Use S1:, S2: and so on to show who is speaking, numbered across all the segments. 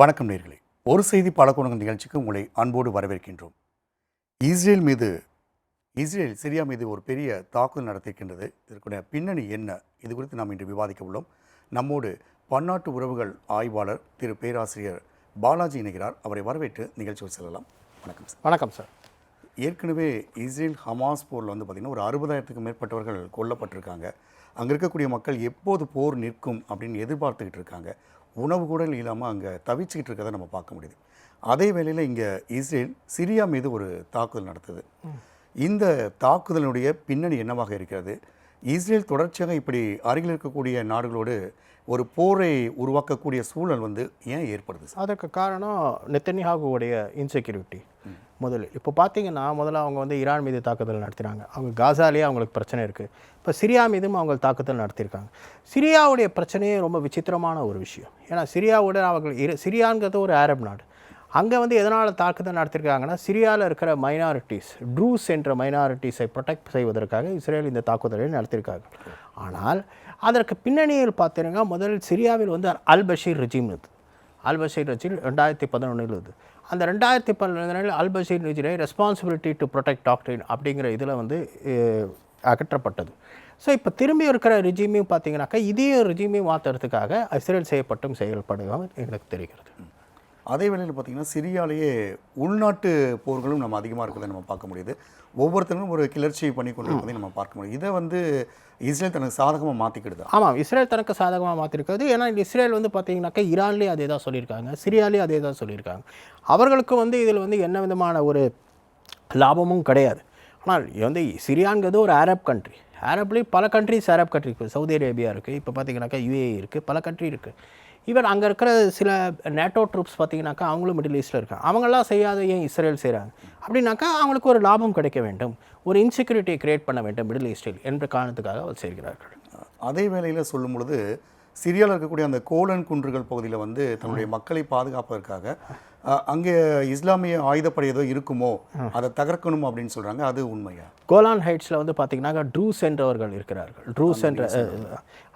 S1: வணக்கம் நேர்களே. ஒரு செய்தி பல கோணங்கள் நிகழ்ச்சிக்கு உங்களை அன்போடு வரவேற்கின்றோம். இஸ்ரேல் மீது இஸ்ரேல் சிரியா மீது ஒரு பெரிய தாக்குதல் நடத்தியிருக்கின்றது இதற்குடைய பின்னணி என்ன? இது குறித்து நாம் இன்று விவாதிக்க உள்ளோம். நம்மோடு பன்னாட்டு உறவுகள் ஆய்வாளர் திரு பேராசிரியர் பாலாஜி இணைகிறார். அவரை வரவேற்று நிகழ்ச்சிக்கு செல்லலாம். வணக்கம் சார்.
S2: வணக்கம் சார்.
S1: ஏற்கனவே இஸ்ரேல் ஹமாஸ் போரில் வந்து பார்த்திங்கன்னா ஒரு அறுபதாயிரத்துக்கும் மேற்பட்டவர்கள் கொல்லப்பட்டிருக்காங்க. அங்கே இருக்கக்கூடிய மக்கள் எப்போது போர் நிற்கும் அப்படின்னு எதிர்பார்த்துக்கிட்டு இருக்காங்க. உணவு கூட இல்லாமல் அங்கே தவிச்சுக்கிட்டு இருக்கதை நம்ம பார்க்க முடியுது. அதே வேளையில் இங்கே இஸ்ரேல் சிரியா மீது ஒரு தாக்குதல் நடத்துது. இந்த தாக்குதலினுடைய பின்னணி என்னவாக இருக்கிறது? இஸ்ரேல் தொடர்ச்சியாக இப்படி அருகில் இருக்கக்கூடிய நாடுகளோடு ஒரு போரை உருவாக்கக்கூடிய சூழல் வந்து ஏன் ஏற்படுது
S2: அதற்கு காரணம் நெத்தனியாகுடைய இன்செக்யூரிட்டி முதல்ல. இப்போ பார்த்தீங்கன்னா முதல்ல அவங்க வந்து ஈரான் மீது தாக்குதல் நடத்தினாங்க. அவங்க காசாலேயே அவங்களுக்கு பிரச்சனை இருக்குது இப்போ சிரியா மீதும் அவங்க தாக்குதல் நடத்தியிருக்காங்க. சிரியாவுடைய பிரச்சனையே ரொம்ப விசித்திரமான ஒரு விஷயம். ஏன்னா சிரியாவோட அவர்கள் இரு சிரியாங்கிறது ஒரு அரப் நாடு. அங்கே வந்து எதனால் தாக்குதல் நடத்திருக்காங்கன்னா சிரியாவில் இருக்கிற மைனாரிட்டிஸ் ட்ரூஸ் என்ற மைனாரிட்டிஸை ப்ரொடெக்ட் செய்வதற்காக இஸ்ரேல் இந்த தாக்குதலை நடத்தியிருக்காங்க. ஆனால் அதற்கு பின்னணியில் பார்த்தீங்கன்னா முதலில் சிரியாவில் வந்து அல் பஷீர் ரஜீம் இது. அல் பஷீர் ரஜீம் ரெண்டாயிரத்தி பதினொன்றில் இது. அந்த ரெண்டாயிரத்தி பதினொன்றில் அல் பஷீர் ரஜீனை ரெஸ்பான்சிபிலிட்டி டு ப்ரொடெக்ட் டாக்டரின் அப்படிங்கிற இதில் வந்து அகற்றப்பட்டது. ஸோ இப்போ திரும்பி இருக்கிற ரிஜிமையும் பார்த்தீங்கன்னாக்கா இதே ரிஜிமையும் மாற்றுறதுக்காக இஸ்ரேல் செய்யப்பட்டும் செயல்படுவாங்க எங்களுக்கு தெரிகிறது.
S1: அதே வேளையில் பார்த்தீங்கன்னா சிரியாலேயே உள்நாட்டு போர்களும் நம்ம அதிகமாக இருக்கிறத நம்ம பார்க்க முடியுது. ஒவ்வொருத்தரும் ஒரு கிளர்ச்சி பண்ணி கொண்டு இருப்பதை நம்ம பார்க்க முடியும் இதை வந்து இஸ்ரேல் தனக்கு சாதகமாக மாற்றிக்கிடுது
S2: ஆமாம் இஸ்ரேல் தனக்கு சாதகமாக மாற்றிருக்கிறது ஏன்னா இஸ்ரேல் வந்து பார்த்தீங்கன்னாக்கா ஈரான்லேயும் அதே தான் சொல்லியிருக்காங்க. சிரியாலேயும் அதே தான் சொல்லியிருக்காங்க. அவர்களுக்கு வந்து இதில் வந்து என்ன விதமான ஒரு லாபமும் கிடையாது. ஆனால் இது வந்து சிரியாங்கிறது ஒரு அரப் கண்ட்ரி அரப்லேயும் பல கண்ட்ரிஸ் அரப் கண்ட்ரி இப்போ சவுதி அரேபியா இருக்குது இப்போ பார்த்தீங்கன்னாக்கா யூஏஇ இருக்குது பல கண்ட்ரி இருக்குது ஈவன் அங்கே இருக்கிற சில நேட்டோ ட்ரூப்ஸ் பார்த்தீங்கன்னாக்கா அவங்களும் மிடில் ஈஸ்ட்டில் இருக்காங்க. அவங்களாம் செய்யாத ஏன் இஸ்ரேல் செய்கிறாங்க அப்படின்னாக்கா அவங்களுக்கு ஒரு லாபம் கிடைக்க வேண்டும். ஒரு இன்செக்யூரிட்டியை கிரியேட் பண்ண வேண்டும் மிடில் ஈஸ்டில் என்ற காரணத்துக்காக அவர் செய்கிறார்கள்.
S1: அதே வேளையில் சொல்லும் பொழுது சிரியாவில் இருக்கக்கூடிய அந்த கோலன் குன்றுகள் பகுதியில் வந்து தன்னுடைய மக்களை பாதுகாப்பதற்காக அங்கே இஸ்லாமிய ஆயுதப்படை ஏதோ இருக்குமோ அதை தகர்க்கணும் அப்படின்னு சொல்கிறாங்க அது உண்மையா?
S2: கோலான் ஹைட்ஸில் வந்து பார்த்தீங்கன்னாக்கா ட்ரூஸ் என்றவர்கள் இருக்கிறார்கள். ட்ரூஸ் என்ற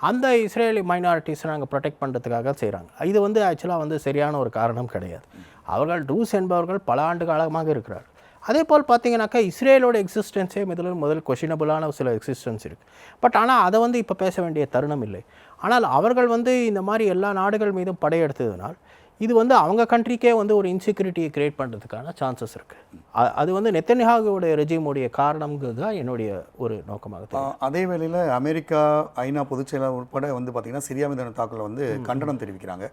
S2: அந்த இஸ்ரேலி மைனாரிட்டிஸை நாங்கள் ப்ரொடெக்ட் பண்ணுறதுக்காக செய்கிறாங்க இது வந்து ஆக்சுவலாக வந்து சரியான ஒரு காரணம் கிடையாது. அவர்கள் ட்ரூஸ் என்பவர்கள் பல ஆண்டு காலமாக இருக்கிறார்கள். அதே போல் பார்த்தீங்கன்னாக்கா இஸ்ரேலோட எக்ஸிஸ்டன்ஸே முதல் முதல் கொஷினபுளான சில எக்ஸிஸ்டன்ஸ் இருக்குது பட் ஆனால் அதை வந்து இப்போ பேச வேண்டிய தருணம் இல்லை. ஆனால் அவர்கள் வந்து இந்த மாதிரி எல்லா நாடுகள் மீதும் படையெடுத்ததுனால் இது வந்து அவங்க கண்ட்ரிக்கே வந்து ஒரு இன்செக்யூரிட்டியை கிரியேட் பண்ணுறதுக்கான சான்சஸ் இருக்குது அது வந்து நெத்தனியாகுடைய ரெஜிமுடைய காரணங்கிறது தான் என்னுடைய ஒரு நோக்கமாக
S1: அதே வேளையில் அமெரிக்கா ஐநா பொதுச் செயலாளர் உட்பட வந்து பார்த்திங்கன்னா சிரியா மீதான தாக்குதல் வந்து கண்டனம் தெரிவிக்கிறாங்க.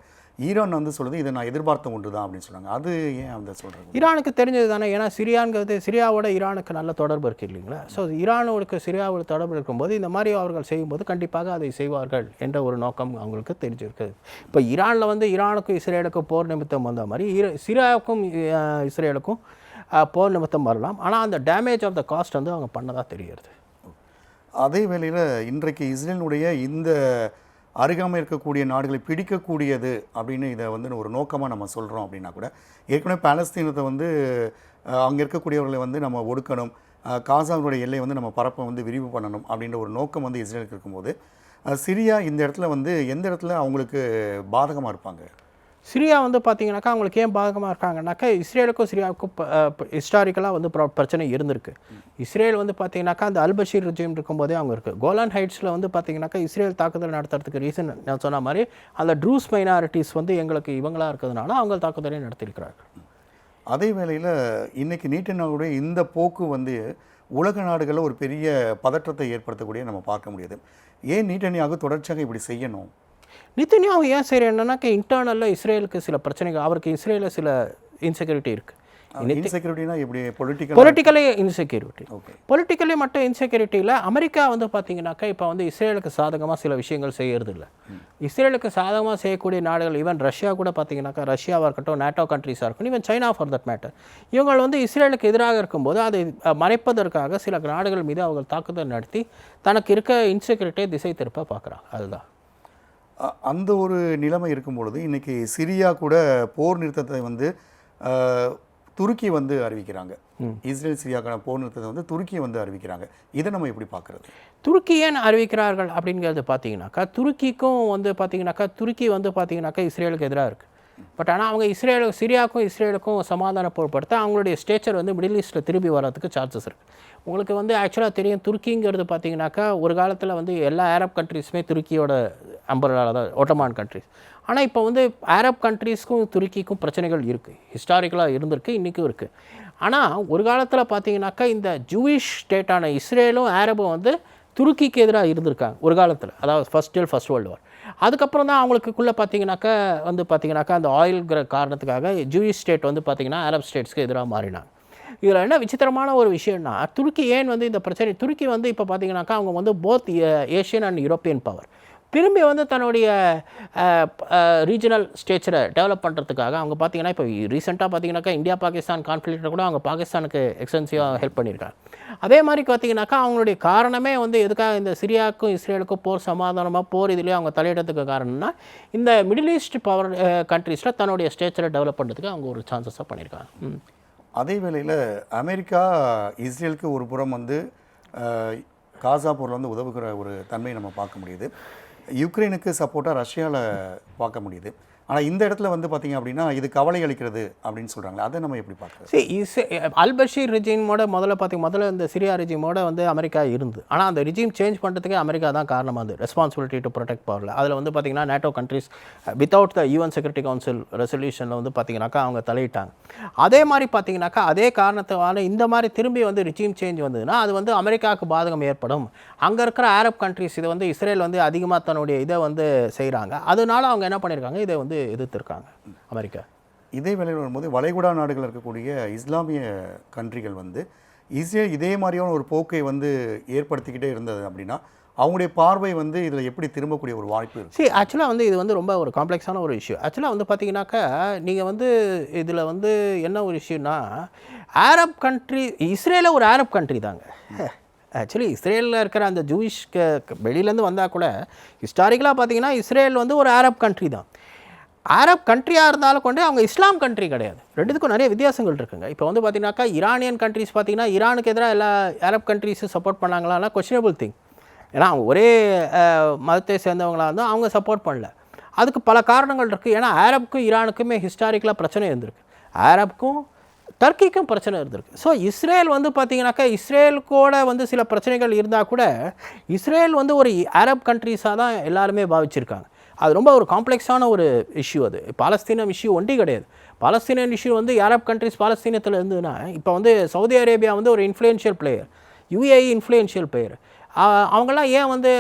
S1: ஈரான் வந்து சொல்லுது இதை நான் எதிர்பார்த்த ஒன்று தான் அப்படின்னு சொன்னாங்க அது ஏன் அந்த சொல்கிறாங்க
S2: ஈரானுக்கு தெரிஞ்சது தானே ஏன்னா சிரியாங்கிறது சிரியாவோட ஈரானுக்கு நல்ல தொடர்பு இருக்குது இல்லைங்களா? ஸோ ஈரானோடுக்கு சிரியாவோட தொடர்பு இருக்கும்போது இந்த மாதிரி அவர்கள் செய்யும்போது கண்டிப்பாக அதை செய்வார்கள் என்ற ஒரு நோக்கம் அவங்களுக்கு தெரிஞ்சிருக்கு. இப்போ ஈரானில் வந்து ஈரானுக்கும் இஸ்ரேலுக்கும் போர் நிமித்தம் வந்த மாதிரி ஈர சிரியாவுக்கும் இஸ்ரேலுக்கும் போர் நிமித்தம் வரலாம். ஆனால் அந்த டேமேஜ் ஆஃப் த காஸ்ட் வந்து அவங்க பண்ணதாக தெரிகிறது.
S1: அதே வேளையில் இன்றைக்கு இஸ்ரேலுடைய இந்த அருகாமல் இருக்கக்கூடிய நாடுகளை பிடிக்கக்கூடியது அப்படின்னு இதை வந்து ஒரு நோக்கமாக நம்ம சொல்கிறோம் அப்படின்னா கூட ஏற்கனவே பாலஸ்தீனத்தை வந்து அங்கே இருக்கக்கூடியவர்களை வந்து நம்ம ஒடுக்கணும். காசாவுடைய எல்லையை வந்து நம்ம பரப்பை வந்து விரிவு பண்ணணும் அப்படின்ற ஒரு நோக்கம் வந்து இஸ்ரேலுக்கு இருக்கும்போது சிரியா இந்த இடத்துல வந்து எந்த இடத்துல அவங்களுக்கு பாதகமாக இருப்பாங்க?
S2: சிரியா வந்து பார்த்தீங்கன்னாக்கா அவங்களுக்கு ஏன் பாதகமாக இருக்காங்கனாக்கா இஸ்ரேலுக்கும் சிரியாவுக்கும் ஹிஸ்டாரிக்கலாக வந்து பிரச்சனை இருந்திருக்கு. இஸ்ரேல் வந்து பார்த்தீங்கன்னாக்கா அந்த அல்பஷீர் ரிஜிம் இருக்கும்போதே அவங்க இருக்குது கோலான் ஹைட்ஸில் வந்து பார்த்தீங்கன்னாக்கா இஸ்ரேல் தாக்குதல் நடத்துறதுக்கு ரீசன் நான் சொன்ன மாதிரி அந்த ட்ரூஸ் மைனாரிட்டிஸ் வந்து எங்களுக்கு இவங்களாக இருக்கிறதுனால அவங்க தாக்குதலை நடத்தியிருக்கிறார்கள்.
S1: அதே வேளையில் இன்றைக்கி நீட்டினாவுடைய இந்த போக்கு வந்து உலக நாடுகளில் ஒரு பெரிய பதற்றத்தை ஏற்படுத்தக்கூடிய நம்ம பார்க்க முடியுது. ஏன் நீட்டனியாக தொடர்ச்சியாக இப்படி செய்யணும்?
S2: நித்தனியாவும் ஏன் சரி என்னன்னாக்கா இன்டர்னலில் இஸ்ரேலுக்கு சில பிரச்சனைகள் அவருக்கு இஸ்ரேலில் சில இன்செக்யூரிட்டி இருக்குது
S1: பொலிட்டிக்கல்
S2: இன்செக்யூரிட்டி பொலிட்டிக்கலி மட்டும் இன்செக்யூரிட்டியில் அமெரிக்கா வந்து பார்த்தீங்கன்னாக்கா இப்போ வந்து இஸ்ரேலுக்கு சாதகமாக சில விஷயங்கள் செய்யறது இல்ல இஸ்ரேலுக்கு சாதகமாக செய்யக்கூடிய நாடுகள் ஈவன் ரஷ்யா கூட பார்த்தீங்கன்னாக்கா ரஷ்யாவாக இருக்கட்டும் நேட்டோ கண்ட்ரீஸாக இருக்கட்டும் even China for that matter இவங்க வந்து இஸ்ரேலுக்கு எதிராக இருக்கும்போது அதை மறைப்பதற்காக சில நாடுகள் மீது அவங்க தாக்குதல் நடத்தி தனக்கு இருக்க இன்செக்யூரிட்டியை திசை திருப்ப பார்க்குறாங்க அதுதான்.
S1: அந்த ஒரு நிலைமை இருக்கும் பொழுது இன்னைக்கு சிரியா கூட போர் நிறுத்தத்தை வந்து துருக்கி வந்து அறிவிக்கிறாங்க. இஸ்ரேல் சிரியாக்கான போர் நிறுத்தத்தை வந்து துருக்கி வந்து அறிவிக்கிறாங்க. இதை நம்ம எப்படி பார்க்கறது?
S2: துருக்கி ஏன் அறிவிக்கிறார்கள் அப்படிங்கிறது பார்த்தீங்கன்னாக்கா துருக்கிக்கும் வந்து பார்த்தீங்கன்னாக்கா துருக்கி வந்து பார்த்தீங்கன்னாக்கா இஸ்ரேலுக்கு எதிராக இருக்குது பட் ஆனால் அவங்க இஸ்ரேல் சிரியாவுக்கும் இஸ்ரேலுக்கும் சமாதானப்படுத்த அவங்களுடைய ஸ்டேச்சர் வந்து மிடில் ஈஸ்ட்டில் திரும்பி வர்றதுக்கு சான்சஸ் இருக்குது உங்களுக்கு வந்து ஆக்சுவலாக தெரியும் துருக்கிங்கிறது பார்த்தீங்கன்னாக்கா ஒரு காலத்தில் வந்து எல்லா அரப் கண்ட்ரீஸுமே துருக்கியோட அம்பரால தான் ஒட்டமான் கண்ட்ரிஸ் ஆனால் இப்போ வந்து அரப் கண்ட்ரீஸ்க்கும் துருக்கிக்கும் பிரச்சனைகள் இருக்குது ஹிஸ்டாரிக்கலாக இருந்திருக்கு இன்றைக்கும் இருக்குது ஆனால் ஒரு காலத்தில் பார்த்தீங்கன்னாக்கா இந்த ஜூயிஷ் ஸ்டேட்டான இஸ்ரேலும் அரபும் வந்து துருக்கிக்கு எதிராக இருந்திருக்காங்க ஒரு காலத்தில். அதாவது first till first world war அதுக்கப்புறம் தான் அவங்களுக்குள்ளே பார்த்தீங்கன்னாக்கா வந்து பார்த்தீங்கன்னாக்கா அந்த ஆயில்ங்கிற காரணத்துக்காக ஜூயிஷ் ஸ்டேட் வந்து பார்த்தீங்கன்னா அரப் ஸ்டேட்ஸ்க்கு எதிராக மாறினாங்க. இதில் என்ன விசித்திரமான ஒரு விஷயம்னா துருக்கி ஏன் வந்து இந்த பிரச்சனை துருக்கி வந்து இப்போ பார்த்தீங்கன்னாக்கா அவங்க வந்து both Asian and European power திரும்பி வந்து தன்னுடைய ரீஜனல் ஸ்டேச்சரை டெவலப் பண்ணுறதுக்காக அவங்க பார்த்தீங்கன்னா இப்போ ரீசெண்டாக பார்த்தீங்கன்னாக்கா இந்தியா பாகிஸ்தான் கான்ஃப்ளிக்ட்டில் கூட அவங்க பாகிஸ்தானுக்கு எக்ஸ்டென்சிவாக ஹெல்ப் பண்ணியிருக்காங்க அதே மாதிரி பார்த்தீங்கன்னாக்கா அவங்களுடைய காரணமே வந்து எதுக்காக இந்த சிரியாவுக்கும் இஸ்ரேலுக்கும் போர் சமாதானமாக போர் இதுலேயே அவங்க தலையிடறதுக்கு காரணம்னா இந்த மிடில் ஈஸ்ட் பவர் கண்ட்ரீஸில் தன்னுடைய ஸ்டேச்சரை டெவலப் பண்ணுறதுக்கு அவங்க ஒரு சான்சஸாக பண்ணியிருக்காங்க
S1: அதே வேளையில் அமெரிக்கா இஸ்ரேலுக்கு ஒரு புறம் வந்து காசா போரில் வந்து உதவுகிற ஒரு தன்மையை நம்ம பார்க்க முடியுது. யுக்ரைனுக்கு சப்போர்ட்டாக ரஷ்யாவில் பார்க்க முடியுது. ஆனால் இந்த இடத்துல வந்து பார்த்தீங்க அப்படின்னா இது கவலை அளிக்கிறது அப்படின்னு சொல்கிறாங்களே அதை நம்ம எப்படி பார்க்குறது?
S2: சரி இஸ் அல்பஷீர் ரிஜீமோட முதல்ல பார்த்திங்க முதல்ல இந்த சிரியா ரிஜீமோட வந்து அமெரிக்கா இருந்து. ஆனால் அந்த ரிஜீம் சேஞ்ச் பண்ணுறதுக்கே அமெரிக்கா தான் காரணமாக வந்து ரெஸ்பான்சிபிலிட்டி டு ப்ரொடெக்ட் பவரில் அதில் வந்து பார்த்திங்கன்னா NATO countries without the UN security council ரெசல்யூஷனில் வந்து பார்த்திங்கனாக்கா அவங்க தலையிட்டாங்க. அதே மாதிரி பார்த்திங்கனாக்கா அதே காரணத்தினால இந்த மாதிரி திரும்பி வந்து ரிஜீம் சேஞ்ச் வந்ததுன்னா அது வந்து அமெரிக்காவுக்கு பாதகம் ஏற்படும். அங்கே இருக்கிற அரப் கண்ட்ரிஸ் இதை வந்து இஸ்ரேல் வந்து அதிகமாக தன்னுடைய இதை வந்து செய்கிறாங்க அதனால அவங்க என்ன பண்ணியிருக்காங்க இதை வந்து எதிர்த்திருக்காங்க அமெரிக்கா.
S1: இதே வேளையில் வரும்போது வளைகுடா நாடுகள் இருக்கக்கூடிய இஸ்லாமிய கண்ட்ரிகள் வந்து இஸ்ரேல் இதே மாதிரியான ஒரு போக்கை வந்து ஏற்படுத்திக்கிட்டே இருந்தது அப்படின்னா அவங்களுடைய பார்வை வந்து இதில் எப்படி திரும்பக்கூடிய ஒரு வாய்ப்பு இருக்குது
S2: சரி ஆக்சுவலாக வந்து இது வந்து ரொம்ப ஒரு காம்ப்ளெக்ஸான ஒரு இஷ்யூ ஆக்சுவலாக வந்து பார்த்தீங்கன்னாக்கா நீங்கள் வந்து இதில் வந்து என்ன ஒரு இஷ்யூனா அரப் கண்ட்ரி இஸ்ரேல ஒரு அரப் கண்ட்ரி தாங்க. ஆக்சுவலி இஸ்ரேலில் இருக்கிற அந்த ஜூயிஷ் வெளியிலேருந்து வந்தால் கூட ஹிஸ்டாரிக்கலாக பார்த்தீங்கன்னா இஸ்ரேல் வந்து ஒரு அரப் கண்ட்ரி தான். அரப் கண்ட்ரியாக இருந்தாலும் கொண்டு அவங்க இஸ்லாம் கண்ட்ரி கிடையாது. ரெண்டுத்துக்கும் நிறைய வித்தியாசங்கள் இருக்குங்க. இப்போ வந்து பார்த்தீங்கன்னாக்கா ஈரானியன் கண்ட்ரிஸ் பார்த்தீங்கன்னா ஈரானுக்கு எதிராக எல்லா அரப் கண்ட்ரிஸும் சப்போர்ட் பண்ணாங்களான்னா கொஷினபிள் திங் ஏன்னா அவங்க ஒரே மதத்தை சேர்ந்தவங்களாக இருந்தால் அவங்க சப்போர்ட் பண்ணல. அதுக்கு பல காரணங்கள் இருக்குது ஏன்னா அரபுக்கும் ஈரானுக்குமே ஹிஸ்டாரிக்கலாக பிரச்சனை இருந்திருக்கு. அரபுக்கும் டர்க்கிக்கும் பிரச்சனை இருந்திருக்கு. ஸோ இஸ்ரேல் வந்து பார்த்தீங்கன்னாக்கா இஸ்ரேலுக்கூட வந்து சில பிரச்சனைகள் இருந்தால் கூட இஸ்ரேல் வந்து ஒரு அரப் கண்ட்ரீஸாக தான் எல்லாருமே பாவிச்சிருக்காங்க. அது ரொம்ப ஒரு காம்ப்ளெக்ஸான ஒரு இஷ்யூ அது. பாலஸ்தீனம் இஷ்யூ ஒண்டி கிடையாது. பாலஸ்தீனியன் இஷ்யூ வந்து அரப் கண்ட்ரிஸ் பாலஸ்தீனத்தில் இருந்ததுன்னா இப்போ வந்து சவுதி அரேபியா வந்து ஒரு influential player UAE influential player அவங்களாம் ஏன் வந்து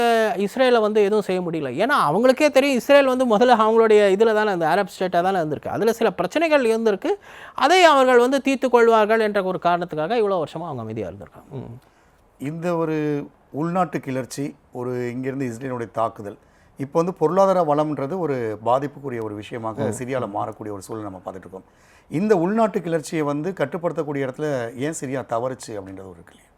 S2: இஸ்ரேலை வந்து எதுவும் செய்ய முடியல? ஏன்னா அவங்களுக்கே தெரியும் இஸ்ரேல் வந்து முதல்ல அவங்களுடைய இதில் தானே அந்த அரப் ஸ்டேட்டாக தானே இருந்திருக்கு. அதில் சில பிரச்சனைகள் இருந்திருக்கு. அதை அவர்கள் வந்து தீர்த்து கொள்வார்கள் என்ற ஒரு காரணத்துக்காக இவ்வளோ வருஷமாக அவங்க அமைதியாக இருந்திருக்காங்க.
S1: இந்த ஒரு உள்நாட்டு கிளர்ச்சி ஒரு இங்கேருந்து இஸ்ரேலுடைய தாக்குதல் இப்போ வந்து பொருளாதார வளம்ன்றது ஒரு பாதிப்புக்குரிய ஒரு விஷயமாக சிரியாவில் மாறக்கூடிய ஒரு சூழல் நம்ம பார்த்துட்டு இருக்கோம் இந்த உள்நாட்டு கிளர்ச்சியை வந்து கட்டுப்படுத்தக்கூடிய இடத்துல ஏன் சிரியா தவறுச்சு அப்படின்றது ஒரு இருக்கு இல்லையா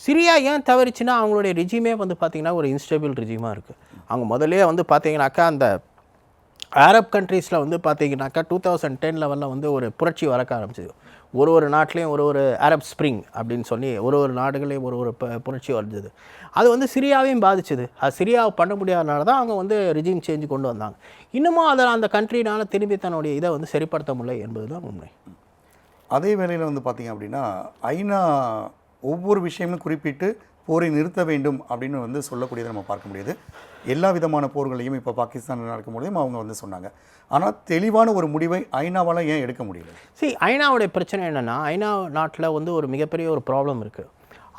S2: சிரியா ஏன் தவறிச்சுன்னா அவங்களுடைய ரிஜிமே வந்து பார்த்திங்கன்னா ஒரு இன்ஸ்டேபிள் ரிஜிமாக இருக்குது அவங்க முதல்லே வந்து பார்த்தீங்கன்னாக்கா அந்த அரப் கண்ட்ரீஸில் வந்து பார்த்தீங்கன்னாக்கா டூ தௌசண்ட் டென் லெவலில் வந்து ஒரு புரட்சி வரக்க ஆரம்பிச்சது. ஒரு ஒரு நாட்டிலையும் ஒரு ஒரு அரப் ஸ்ப்ரிங் அப்படின்னு சொல்லி ஒரு ஒரு நாடுகளையும் ஒரு ஒரு ப- புரட்சி வந்தது அது வந்து சிரியாவையும் பாதிச்சுது. அது சிரியாவை பண்ண முடியாதனால தான் அவங்க வந்து ரிஜிம் சேஞ்ச் கொண்டு வந்தாங்க. இன்னமும் அதில் அந்த கண்ட்ரினால் திரும்பி தன்னுடைய இதை வந்து சரிப்படுத்த முடியல என்பது தான் உண்மை.
S1: அதே வேளையில் வந்து பார்த்தீங்க அப்படின்னா ஐநா ஒவ்வொரு விஷயமும் குறிப்பிட்டு போரை நிறுத்த வேண்டும் அப்படின்னு வந்து சொல்லக்கூடியதை நம்ம பார்க்க முடியுது. எல்லா விதமான போர்களையும் இப்போ பாகிஸ்தான் நடக்கும்போதையும் அவங்க வந்து சொன்னாங்க. ஆனால் தெளிவான ஒரு முடிவை ஐநாவால் ஏன் எடுக்க முடியல?
S2: சரி ஐநாவுடைய பிரச்சனை என்னென்னா ஐநா நாட்டில் வந்து ஒரு மிகப்பெரிய ஒரு ப்ராப்ளம் இருக்குது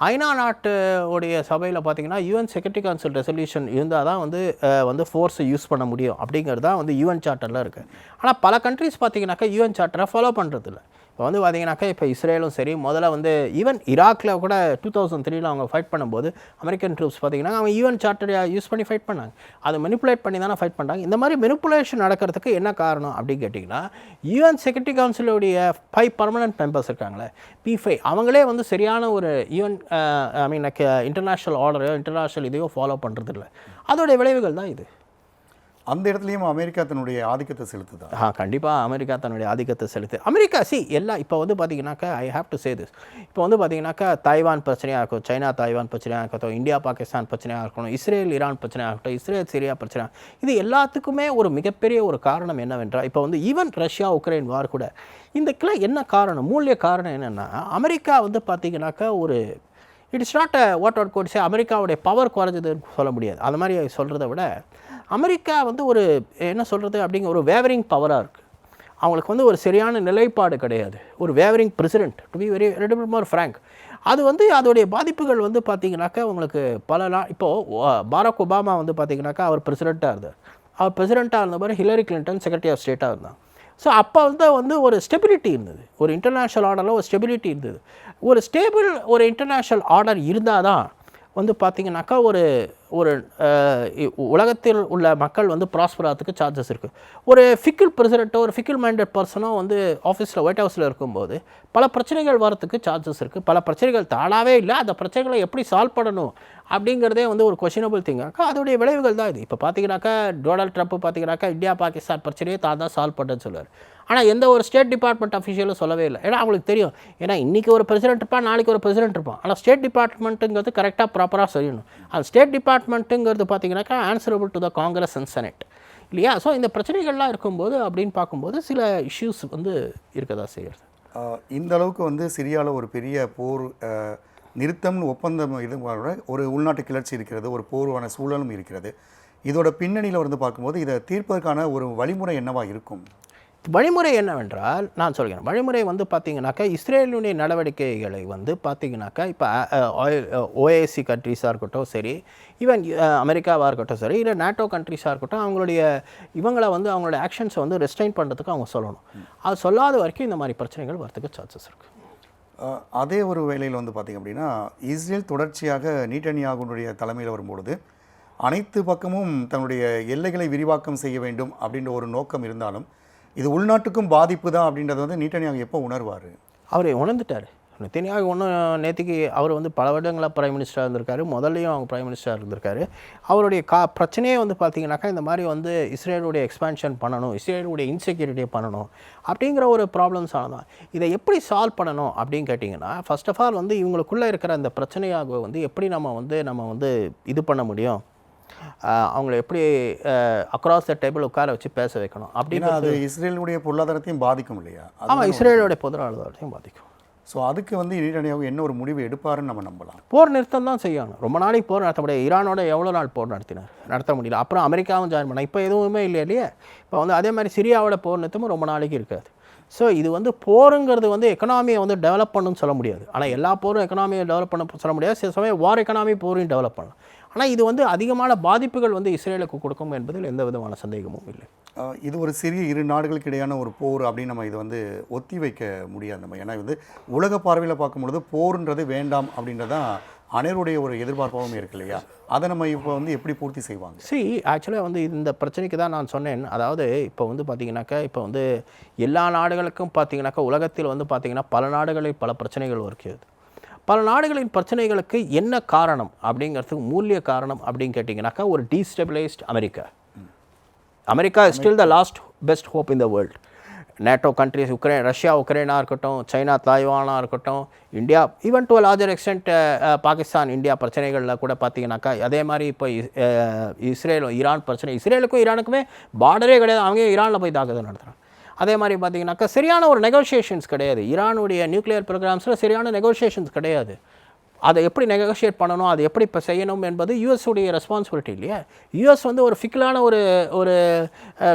S2: ஐநா நாட்டு உடைய சபையில் பார்த்தீங்கன்னா யுஎன் செக்ரட்டரி கவுன்சில் ரெசல்யூஷன் இருந்தால் தான் வந்து வந்து ஃபோர்ஸை யூஸ் பண்ண முடியும். அப்படிங்கிறது தான் வந்து யுஎன் சார்ட்டரில் இருக்குது ஆனால் பல கண்ட்ரிஸ் பார்த்தீங்கன்னாக்கா யுஎன் சார்ட்டரை ஃபாலோ பண்ணுறதில்ல இப்போ வந்து பார்த்தீங்கன்னாக்கா இப்போ இஸ்ரேலும் சரி முதல்ல வந்து ஈவன் ஈராக்கில் கூட டூ தௌசண்ட் த்ரீல அவங்க ஃபைட் பண்ணும்போது அமெரிக்கன் ட்ரூப்ஸ் பார்த்தீங்கன்னா அவங்க ஈவன் சார்ட்டர் யூஸ் பண்ணி ஃபைட் பண்ணாங்க. அதை மெனிப்புலேட் பண்ணி தானே ஃபைட் பண்ணுறாங்க இந்த மாதிரி மெனிப்புலேஷன் நடக்கிறதுக்கு என்ன காரணம் அப்படின்னு கேட்டிங்கன்னா யூஎன் செக்யூரிட்டி கவுன்சிலுடைய ஃபைவ் பர்மனன்ட் மெம்பர்ஸ் இருக்காங்களே பி ஃபைவ் அவங்களே வந்து சரியான ஒரு யூஎன் ஐ மீன் இன்டர்நேஷ்னல் ஆர்டரையோ இன்டர்நேஷ்னல் இதையோ ஃபாலோ பண்ணுறது இல்லை அதோடைய விளைவுகள் தான் இது.
S1: அந்த இடத்துலையும் அமெரிக்கா தன்னுடைய ஆதிக்கத்தை செலுத்துதா?
S2: ஆ கண்டிப்பாக அமெரிக்கா தன்னுடைய ஆதிக்கத்தை செலுத்து. அமெரிக்கா சி எல்லாம் இப்போ வந்து பார்த்தீங்கன்னாக்கா I have to say this இப்போ வந்து பார்த்தீங்கன்னாக்கா தாய்வான் பிரச்சனையாக இருக்கும் சைனா தாய்வான் பிரச்சனையாக இருக்கட்டும் இந்தியா பாகிஸ்தான் பிரச்சனையாக இருக்கட்டும் இஸ்ரேல் ஈரான் பிரச்சனையாக இருக்கட்டும் இஸ்ரேல் சிரியா பிரச்சனை இது எல்லாத்துக்குமே ஒரு மிகப்பெரிய ஒரு காரணம் என்னவென்றால் இப்போ வந்து ஈவன் ரஷ்யா உக்ரைன் வார் கூட இதுக்கெல்லாம் என்ன காரணம் மூலிய காரணம் என்னென்னா அமெரிக்கா வந்து பார்த்தீங்கன்னாக்கா ஒரு it is not a what out Godse அமெரிக்காவுடைய பவர் குறைஞ்சதுன்னு சொல்ல முடியாது. அது மாதிரி சொல்கிறத விட அமெரிக்கா வந்து ஒரு என்ன சொல்கிறது அப்படிங்கிற ஒரு வேவரிங் பவராக இருக்குது அவங்களுக்கு வந்து ஒரு சரியான நிலைப்பாடு கிடையாது. ஒரு wavering president to be very readable more frank அது வந்து அதோடைய பாதிப்புகள் வந்து பார்த்திங்கனாக்கா உங்களுக்கு பல நாள் இப்போது பாரக் ஒபாமா வந்து பார்த்திங்கனாக்கா அவர் பிரசிடெண்ட்டாக இருந்தார். அவர் பிரசிடெண்ட்டாக இருந்த மாதிரி ஹிலரி கிளின்டன் செக்ரட்டரி ஆஃப் ஸ்டேட்டாக இருந்தாங்க ஸோ அப்போ வந்து வந்து ஒரு ஸ்டெபிலிட்டி இருந்தது. ஒரு இன்டர்நேஷ்னல் ஆர்டரில் ஒரு ஸ்டெபிலிட்டி இருந்தது. ஒரு ஸ்டேபிள் ஒரு இன்டர்நேஷ்னல் ஆர்டர் இருந்தால் தான் வந்து பார்த்தீங்கன்னாக்கா ஒரு ஒரு உலகத்தில் உள்ள மக்கள் வந்து ப்ராஸ்பர் ஆகிறதுக்கு சார்ஜஸ் இருக்குது ஒரு ஃபிக்கிள் பிரசிடெண்ட்டோ ஒரு ஃபிக்கிள் மைண்டட் பர்சனோ வந்து ஆஃபீஸில் ஒயிட் ஹவுஸில் இருக்கும்போது பல பிரச்சனைகள் வரத்துக்கு சார்ஜஸ் இருக்குது பல பிரச்சனைகள் தானாகவே இல்லை. அந்த பிரச்சனைகளை எப்படி சால்வ் பண்ணணும் அப்படிங்கிறதே வந்து ஒரு கொஷினபிள் திங்காக்கா அதோடைய விளைவுகள் தான் இது. இப்போ பார்த்தீங்கன்னாக்கா டொனால்ட் ட்ரம்ப் பார்த்தீங்கன்னாக்கா இந்தியா பாகிஸ்தான் பிரச்சனையை தான் தான் சால்வ் பண்ணுறேன்னு சொல்லுவார். ஆனால் எந்த ஒரு ஸ்டேட் டிபார்ட்மெண்ட் அஃபிஷியலும் சொல்லவே இல்லை. ஏன்னா அவங்களுக்கு தெரியும். ஏன்னா இன்றைக்கி ஒரு பிரசிடென்ட் இருப்பான் நாளைக்கு ஒரு பிரசிடென்ட் இருப்பான். ஆனால் ஸ்டேட் டிபார்ட்மெண்ட்டுங்கிறது கரெக்டாக ப்ராப்பராக சொல்லணும். அந்த ஸ்டேட் டிபார்ட்மெண்ட்டுங்கிறது பார்த்தீங்கன்னாக்கா answerable to the Congress and Senate இல்லையா? ஸோ இந்த பிரச்சனைகள்லாம் இருக்கும்போது அப்படின்னு பார்க்கும்போது சில இஷ்யூஸ் வந்து இருக்கதா செய்கிறது?
S1: இந்த அளவுக்கு வந்து சிரியாவில் ஒரு பெரிய போர் நிறுத்தம்னு ஒப்பந்தம் இது ஒரு உள்நாட்டு கிளர்ச்சி இருக்கிறது ஒரு போர்வான சூழலும் இருக்கிறது. இதோட பின்னணியில் வந்து பார்க்கும்போது இதை தீர்ப்பதற்கான ஒரு வழிமுறை என்னவாக இருக்கும்?
S2: வழிமுறை என்னவென்றால் நான் சொல்கிறேன். வழிமுறை வந்து பார்த்தீங்கன்னாக்கா இஸ்ரேலுடைய நடவடிக்கைகளை வந்து பார்த்தீங்கன்னாக்கா இப்போ ஓஏசி கண்ட்ரீஸாக இருக்கட்டும் சரி ஈவன் அமெரிக்காவாக இருக்கட்டும் சரி இல்லை நாட்டோ கண்ட்ரீஸாக இருக்கட்டும் அவங்களுடைய இவங்களை வந்து அவங்களோட ஆக்ஷன்ஸை வந்து ரெஸ்ட்ரைன் பண்ணுறதுக்கு அவங்க சொல்லணும். அது சொல்லாத வரைக்கும் இந்த மாதிரி பிரச்சனைகள் வரதுக்கு சான்சஸ் இருக்குது
S1: அதே ஒரு வேலையில் வந்து பார்த்திங்க அப்படின்னா இஸ்ரேல் தொடர்ச்சியாக நீட்டனியாகுனுடைய தலைமையில் வரும்பொழுது அனைத்து பக்கமும் தன்னுடைய எல்லைகளை விரிவாக்கம் செய்ய வேண்டும் அப்படின்ற ஒரு நோக்கம் இருந்தாலும் இது உள்நாட்டுக்கும் பாதிப்பு தான் அப்படின்றத வந்து நீட்டனியாக எப்போ உணர்வார்?
S2: அவர் உணர்ந்துட்டார். நெத்தனியாக ஒன்றும் நேற்றுக்கு அவர் வந்து பல வருடங்களாக பிரைம் மினிஸ்டராக இருந்திருக்காரு. முதல்லையும் அவங்க பிரைம் மினிஸ்டராக இருந்திருக்காரு. அவருடைய கா பிரச்சனையே வந்து பார்த்தீங்கன்னாக்கா இந்த மாதிரி வந்து இஸ்ரேலுடைய எக்ஸ்பான்ஷன் பண்ணணும் இஸ்ரேலுடைய இன்செக்யூரிட்டியை பண்ணணும் அப்படிங்கிற ஒரு ப்ராப்ளம்ஸ் தான் இதை எப்படி சால்வ் பண்ணணும் அப்படின்னு கேட்டிங்கன்னா ஃபஸ்ட் ஆஃப் ஆல் வந்து இவங்களுக்குள்ளே இருக்கிற அந்த பிரச்சனையாக வந்து எப்படி நம்ம வந்து நம்ம வந்து இது பண்ண முடியும்? அவங்கள எப்படி அக்ராஸ் த டேபிள் உட்கார வச்சு பேச வைக்கணும்? அப்படின்னு
S1: அது இஸ்ரேலுடைய பொருளாதாரத்தையும் பாதிக்கும் இல்லையா?
S2: ஆமாம் இஸ்ரேலோடைய பொதுவாளர்களையும் பாதிக்கும்.
S1: ஸோ அதுக்கு வந்து நீட்டனியாக என்ன ஒரு முடிவு எடுப்பாருன்னு நம்ம நம்பலாம்.
S2: போர் நிறுத்தம் தான் செய்யணும். ரொம்ப நாளைக்கு போர் நடத்த முடியாது ஈரானோட எவ்வளோ நாள் போர் நடத்தினார்? நடத்த முடியல. அப்புறம் அமெரிக்காவும் ஜாயின் பண்ண இப்போ எதுவுமே இல்லை இல்லையா? இப்போ வந்து அதே மாதிரி சிரியாவோட போர் நிறுத்தமும் ரொம்ப நாளைக்கு இருக்காது. ஸோ இது வந்து போருங்கிறது வந்து எக்கனாமியை வந்து டெவலப் பண்ணுன்னு சொல்ல முடியாது. ஆனால் எல்லா போரும் எக்கனாமியை டெவலப் பண்ண சொல்ல முடியாது. சில சமயம் வார் எக்கனாமி போரையும் டெவலப் பண்ணலாம். ஆனால் இது வந்து அதிகமான பாதிப்புகள் வந்து இஸ்ரேலுக்கு கொடுக்கும் என்பதில் எந்த விதமான சந்தேகமும் இல்லை.
S1: இது ஒரு சிறிய இரு நாடுகளுக்கு இடையான ஒரு போர் அப்படின்னு நம்ம இதை வந்து ஒத்தி வைக்க முடியாது நம்ம. ஏன்னா இது வந்து உலக பார்வையில் பார்க்கும்பொழுது போர்ன்றது வேண்டாம் அப்படின்றதான் அனைவருடைய ஒரு எதிர்பார்ப்பாகவும் இருக்கு இல்லையா? அதை நம்ம இப்போ வந்து எப்படி பூர்த்தி செய்வாங்க?
S2: சி ஆக்சுவலாக வந்து இந்த பிரச்சனைக்கு தான் நான் சொன்னேன். அதாவது இப்போ வந்து பார்த்தீங்கன்னாக்கா இப்போ வந்து எல்லா நாடுகளுக்கும் பார்த்தீங்கன்னாக்கா உலகத்தில் வந்து பார்த்தீங்கன்னா பல நாடுகளில் பல பிரச்சனைகள் இருக்கிறது பல நாடுகளின் பிரச்சனைகளுக்கு என்ன காரணம் அப்படிங்கிறதுக்கு மூலிய காரணம் அப்படின்னு கேட்டிங்கனாக்கா ஒரு destabilised America. America is still the last best hope in the world NATO countries Ukraine Russia உக்ரைனாக இருக்கட்டும் சைனா தாய்வானாக இருக்கட்டும் India even to larger extent Pakistan India பிரச்சனைகளில் கூட பார்த்தீங்கன்னாக்கா அதே மாதிரி இப்போ uh, இஸ்ரேலும் ஈரான் பிரச்சனை இஸ்ரேலுக்கும் ஈரானுக்குமே பார்டரே கிடையாது. அவங்க ஈரானில் போய் தாக்குதல் நடத்துகிறாங்க அதே மாதிரி பார்த்தீங்கன்னாக்கா சரியான ஒரு நெகோஷியேஷன்ஸ் கிடையாது. ஈரானுடைய நியூக்ளியர் ப்ரோக்ராம்ஸில் சரியான நெகோஷியேஷன்ஸ் கிடையாது. அதை எப்படி நெகோஷியேட் பண்ணணும் அதை எப்படி இப்போ செய்யணும் என்பது US ரெஸ்பான்சிபிலிட்டி இல்லையா? யூஎஸ் வந்து ஒரு ஃபிக்கலான ஒரு ஒரு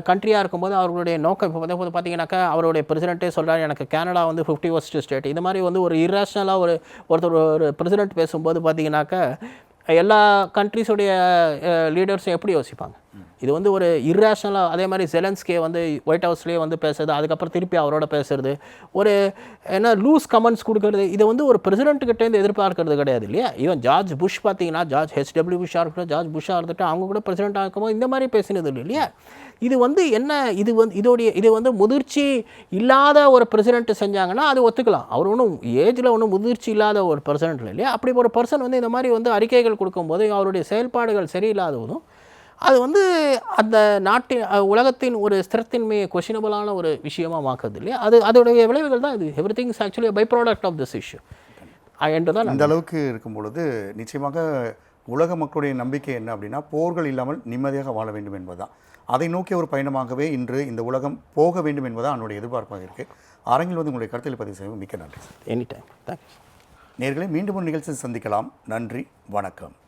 S2: கண்ட்ரியாக இருக்கும்போது அவர்களுடைய நோக்கம் இப்போ வந்து பார்த்தீங்கன்னாக்கா அவருடைய பிரசிடென்ட்டே சொல்கிறார் எனக்கு கனடா வந்து ஃபிஃப்டி ஒஸ்ட் ஸ்டேட் இந்த மாதிரி வந்து ஒரு இரேஷ்னலாக ஒரு ஒருத்தர் ஒரு பிரசிடென்ட் பேசும்போது பார்த்தீங்கன்னாக்கா எல்லா கண்ட்ரிஸுடைய லீடர்ஸும் எப்படி யோசிப்பாங்க? இது வந்து ஒரு இர்ரேஷனலாக அதே மாதிரி ஜெலன்ஸ்கே வந்து ஒயிட் ஹவுஸ்லேயே வந்து பேசுறது அதுக்கப்புறம் திருப்பி அவரோட பேசுறது ஒரு என்ன லூஸ் கமெண்ட்ஸ் கொடுக்கறது இதை வந்து ஒரு பிரசிடென்ட்டுக்கிட்டேருந்து எதிர்பார்க்கறது கிடையாது இல்லையா? ஈவன் ஜார்ஜ் புஷ் பார்த்தீங்கன்னா ஜார்ஜ் ஹெச்டபிள்யூ புஷ்ஷாக இருக்கட்டும் ஜார்ஜ் புஷ்ஷாக இருந்துட்டு அவங்க கூட பிரசிடென்ட் இருக்கும்போது இந்த மாதிரி பேசினது இல்லை இல்லையா? இது வந்து என்ன இது வந்து இதோடைய இது வந்து முதிர்ச்சி இல்லாத ஒரு பிரசிடென்ட் செஞ்சாங்கன்னா அது ஒத்துக்கலாம். அவர் ஒன்றும் ஏஜில் ஒன்றும் முதிர்ச்சி இல்லாத ஒரு பிரசிடென்ட் இல்லையா? அப்படி ஒரு பர்சன் வந்து இந்த மாதிரி வந்து அறிக்கைகள் கொடுக்கும்போது அவருடைய செயல்பாடுகள் சரியில்லாததும் அது வந்து அந்த நாட்டின் உலகத்தின் ஒரு ஸ்திரத்தின்மையை கொஷினபிளான ஒரு விஷயமா மாக்குது இல்லையா? அது அதோடைய விளைவுகள் தான் இது. Everything is actually byproduct of this issue என்று தான்
S1: இந்த அளவுக்கு இருக்கும் பொழுது நிச்சயமாக உலக மக்களுடைய நம்பிக்கை என்ன அப்படின்னா போர்கள் இல்லாமல் நிம்மதியாக வாழ வேண்டும் என்பதுதான். அதை நோக்கிய ஒரு பயணமாகவே இன்று இந்த உலகம் போக வேண்டும் என்பதுதான் என்னுடைய எதிர்பார்ப்பாக இருக்குது அரங்கில் வந்து உங்களுடைய கருத்தில் பதிவு செய்ய மிக்க நன்றி
S2: எனி டைம் தேங்க்யூ
S1: நேர்களை மீண்டும் ஒரு நிகழ்ச்சியில் சந்திக்கலாம். நன்றி. வணக்கம்.